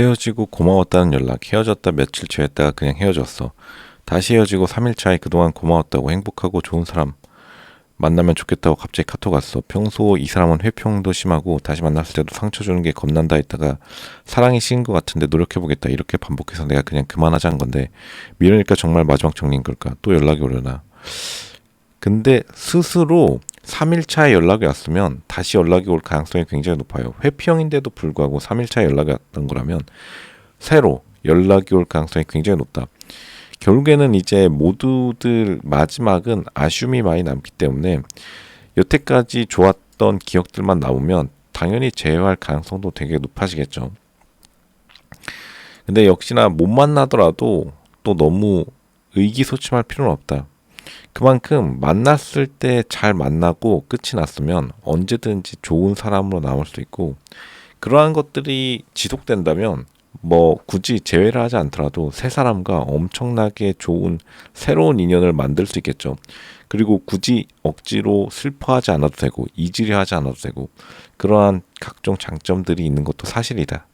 헤어지고 고마웠다는 연락, 헤어졌다 며칠 지했다가 그냥 헤어졌어. 다시 헤어지고 3일 차에 그동안 고마웠다고 행복하고 좋은 사람 만나면 좋겠다고 갑자기 카톡 왔어. 평소 이 사람은 회평도 심하고 다시 만났을 때도 상처 주는 게 겁난다 했다가 사랑이 식은 것 같은데 노력해보겠다 이렇게 반복해서 내가 그냥 그만하자는 건데 미루니까 정말 마지막 정리인 걸까? 또 연락이 오려나? 근데 스스로 3일 차에 연락이 왔으면 다시 연락이 올 가능성이 굉장히 높아요. 회피형인데도 불구하고 3일 차에 연락이 왔던 거라면 새로 연락이 올 가능성이 굉장히 높다. 결국에는 이제 모두들 마지막은 아쉬움이 많이 남기 때문에 여태까지 좋았던 기억들만 남으면 당연히 재회할 가능성도 되게 높아지겠죠. 근데 역시나 못 만나더라도 또 너무 의기소침할 필요는 없다. 그만큼 만났을 때 잘 만나고 끝이 났으면 언제든지 좋은 사람으로 남을 수 있고 그러한 것들이 지속된다면 뭐 굳이 재회를 하지 않더라도 새 사람과 엄청나게 좋은 새로운 인연을 만들 수 있겠죠. 그리고 굳이 억지로 슬퍼하지 않아도 되고 이질이 하지 않아도 되고 그러한 각종 장점들이 있는 것도 사실이다.